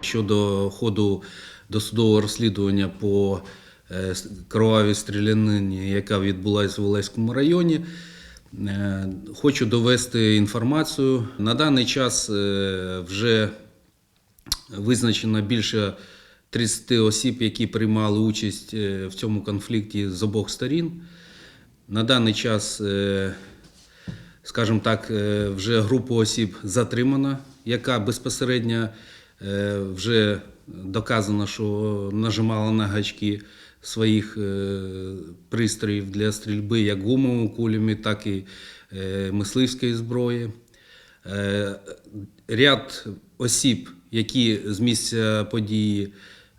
Щодо ходу досудового розслідування по е, кровавій стрілянині, яка відбулася в Олеському районі, е, хочу довести інформацію. На даний час е, вже визначено більше 30 осіб, які приймали участь в цьому конфлікті з обох сторін. На даний час, скажімо так, вже група осіб затримана, яка безпосередньо вже доказано, що нажимала на гачки своїх е, пристроїв для стрільби як гумовими кулями, так і е, мисливської зброї. Е, Ряд осіб, які з місця події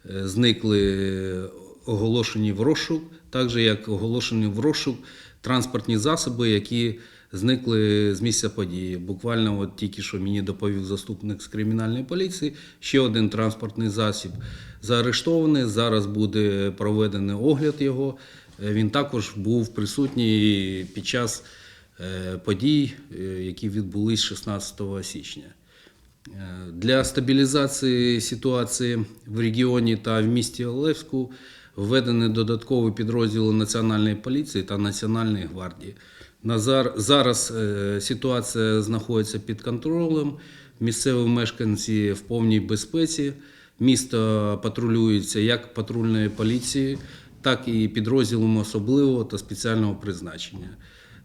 е, зникли, оголошені в розшук, так же як оголошені в розшук транспортні засоби, які зникли з місця події. Буквально от тільки що мені доповів заступник з кримінальної поліції, ще один транспортний засіб заарештований. Зараз буде проведений огляд його. Е, Він також був присутній під час е, подій, е, які відбулись 16 січня. Для стабілізації ситуації в регіоні та в місті Олевську введені додаткові підрозділи Національної поліції та Національної гвардії. Зараз е, ситуація знаходиться під контролем. Місцеві мешканці в повній безпеці. Місто патрулюється як патрульною поліцією, так і підрозділами особливого та спеціального призначення.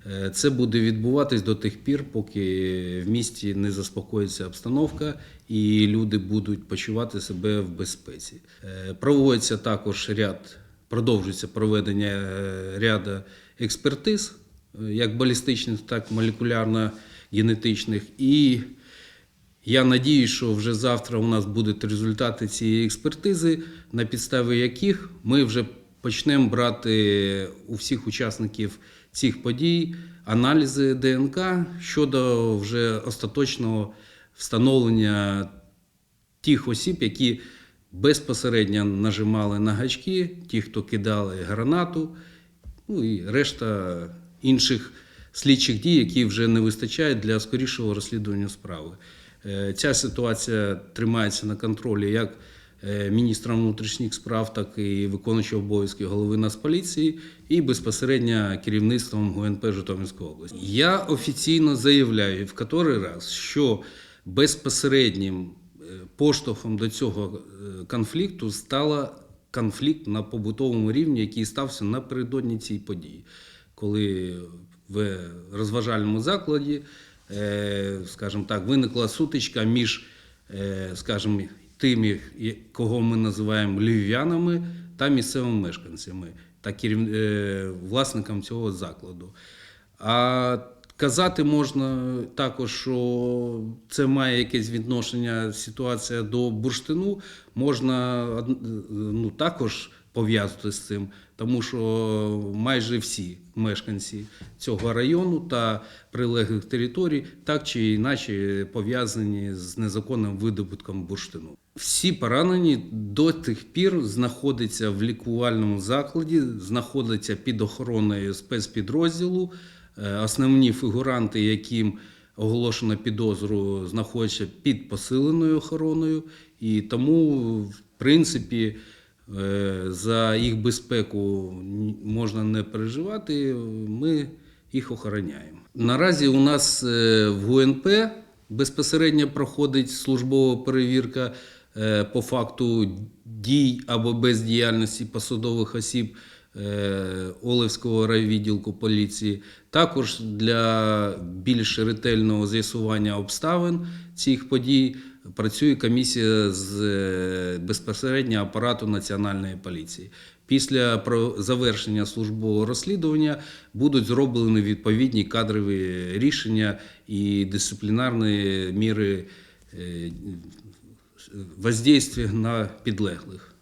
Е, Це буде відбуватись до тих пір, поки в місті не заспокоїться обстановка і люди будуть почувати себе в безпеці. Е, Проводиться також ряд, продовжується проведення ряду експертиз, як балістичних, так і молекулярно-генетичних. І я надію, що вже завтра у нас будуть результати цієї експертизи, на підставі яких ми вже почнемо брати у всіх учасників цих подій аналізи ДНК щодо вже остаточного встановлення тих осіб, які безпосередньо нажимали на гачки, ті, хто кидали гранату, ну і решта інших слідчих дій, які вже не вистачають для скорішого розслідування справи. Е, Ця ситуація тримається на контролі як е, міністром внутрішніх справ, так і виконуючого обов'язки голови Нацполіції і безпосередньо керівництвом ГУНП Житомирської області. Я офіційно заявляю в котрий раз, що безпосереднім е, поштовхом до цього конфлікту стала конфлікт на побутовому рівні, який стався напередодні цієї події, коли в розважальному закладі, е, скажімо так, виникла сутичка між, е, скажімо, тими, кого ми називаємо львів'янами, та місцевими мешканцями та е, власникам цього закладу. А казати можна також, що це має якесь відношення ситуація до бурштину, можна ну, також пов'язати з цим, тому що майже всі мешканці цього району та прилеглих територій так чи інакше пов'язані з незаконним видобутком бурштину. Всі поранені до тих пір знаходяться в лікувальному закладі, знаходяться під охороною спецпідрозділу. Е, Основні фігуранти, яким оголошено підозру, знаходяться під посиленою охороною, і тому, в принципі, е, за їх безпеку можна не переживати. Ми їх охороняємо. Наразі у нас е, в ГУНП безпосередньо проходить службова перевірка е, по факту дій або бездіяльності посадових осіб е, Олевського райвідділку поліції. Також для більш ретельного з'ясування обставин цих подій працює комісія з е, безпосередньо апарату Національної поліції. Після завершення службового розслідування будуть зроблені відповідні кадрові рішення і дисциплінарні міри е, воздействия на підлеглих.